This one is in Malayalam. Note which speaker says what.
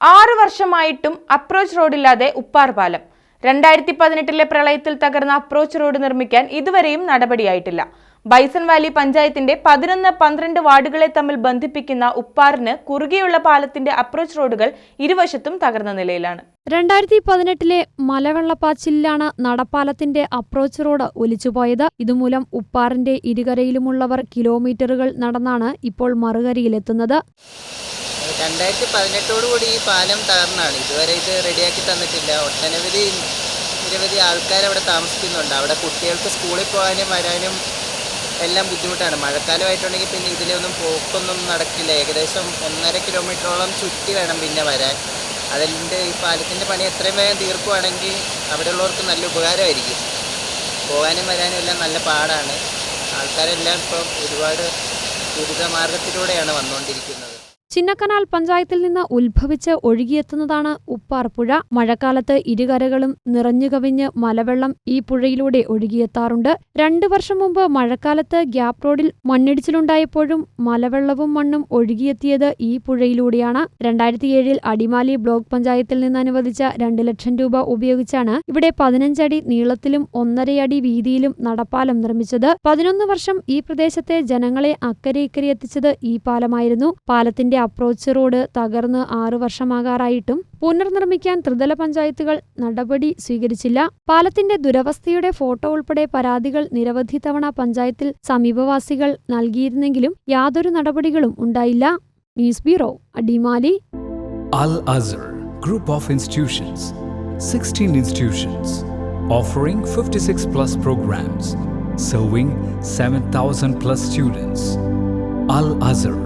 Speaker 1: ആറു വർഷമായിട്ടും അപ്രോച്ച് റോഡില്ലാതെ ഉപ്പാർ പാലം. രണ്ടായിരത്തി പതിനെട്ടിലെ പ്രളയത്തിൽ തകർന്ന അപ്രോച്ച് റോഡ് നിർമ്മിക്കാൻ ഇതുവരെയും നടപടിയായിട്ടില്ല. ബൈസൺ വാലി പഞ്ചായത്തിന്റെ പതിനൊന്ന് പന്ത്രണ്ട് വാർഡുകളെ തമ്മിൽ ബന്ധിപ്പിക്കുന്ന ഉപ്പാറിന് കുറുകെയുള്ള പാലത്തിന്റെ അപ്രോച്ച് റോഡുകൾ ഇരുവശത്തും തകർന്ന നിലയിലാണ്.
Speaker 2: രണ്ടായിരത്തി പതിനെട്ടിലെ മലവെള്ളപ്പാച്ചിലാണ് നടപ്പാലത്തിന്റെ അപ്രോച്ച് റോഡ് ഒലിച്ചുപോയത്. ഇതുമൂലം ഉപ്പാറിന്റെ ഇരുകരയിലുമുള്ളവർ കിലോമീറ്ററുകൾ നടന്നാണ് ഇപ്പോൾ മറുകരയിലെത്തുന്നത്.
Speaker 3: രണ്ടായിരത്തി പതിനെട്ടോടു കൂടി ഈ പാലം തകർന്നാണ്. ഇതുവരെ ഇത് റെഡിയാക്കി തന്നിട്ടില്ല. ഒട്ടനവധി നിരവധി ആൾക്കാർ അവിടെ താമസിക്കുന്നുണ്ട്. അവിടെ കുട്ടികൾക്ക് സ്കൂളിൽ പോകാനും വരാനും എല്ലാം ബുദ്ധിമുട്ടാണ്. മഴക്കാലമായിട്ടുണ്ടെങ്കിൽ പിന്നെ ഇതിലൊന്നും പോക്കൊന്നും നടക്കില്ല. ഏകദേശം ഒന്നര കിലോമീറ്ററോളം ചുറ്റി വേണം പിന്നെ വരാൻ. അതിന്റെ ഈ പാലത്തിന്റെ പണി എത്രയും വേഗം തീർക്കുവാണെങ്കിൽ അവിടെയുള്ളവർക്ക് നല്ല ഉപകാരമായിരിക്കും. പോകാനും വരാനും എല്ലാം നല്ല പാടാണ്. ആൾക്കാരെല്ലാം ഇപ്പം ഒരുപാട് ദുരിതമാർഗത്തിലൂടെയാണ് വന്നുകൊണ്ടിരിക്കുന്നത്.
Speaker 2: ചിന്നക്കനാൽ പഞ്ചായത്തിൽ നിന്ന് ഉത്ഭവിച്ച് ഒഴുകിയെത്തുന്നതാണ് ഉപ്പാർ പുഴ മഴക്കാലത്ത് ഇരുകരകളും നിറഞ്ഞുകവിഞ്ഞ് മലവെള്ളം ഈ പുഴയിലൂടെ ഒഴുകിയെത്താറുണ്ട്. രണ്ടു വർഷം മുമ്പ് മഴക്കാലത്ത് ഗ്യാപ് റോഡിൽ മണ്ണിടിച്ചിലുണ്ടായപ്പോഴും മലവെള്ളവും മണ്ണും ഒഴുകിയെത്തിയത് ഈ പുഴയിലൂടെയാണ്. രണ്ടായിരത്തിയേഴിൽ അടിമാലി ബ്ലോക്ക് പഞ്ചായത്തിൽ നിന്ന് അനുവദിച്ച രണ്ട് ലക്ഷം രൂപ ഉപയോഗിച്ചാണ് ഇവിടെ പതിനഞ്ചടി നീളത്തിലും ഒന്നരയടി വീതിയിലും നടപ്പാലം നിർമ്മിച്ചത്. പതിനൊന്ന് വർഷം ഈ പ്രദേശത്തെ ജനങ്ങളെ അക്കരെ ഇക്കരെ എത്തിച്ചത് ഈ പാലമായിരുന്നു. പാലത്തിന്റെ അപ്രോച്ച് റോഡ് തകർന്ന് ആറു വർഷമാകാറായിട്ടും പുനർനിർമ്മിക്കാൻ ത്രിതല പഞ്ചായത്തുകൾ നടപടി സ്വീകരിച്ചില്ല. പാലത്തിന്റെ ദുരവസ്ഥയുടെ ഫോട്ടോ ഉൾപ്പെടെ പരാതികൾ നിരവധി തവണ പഞ്ചായത്തിൽ സമീപവാസികൾ നൽകിയിരുന്നെങ്കിലും യാതൊരു നടപടികളും ഉണ്ടായില്ല. News bureau Adimali.
Speaker 4: Al Azhar group of institutions 16 institutions, offering 56 plus programs, serving 7,000 plus students. അൽ Azhar,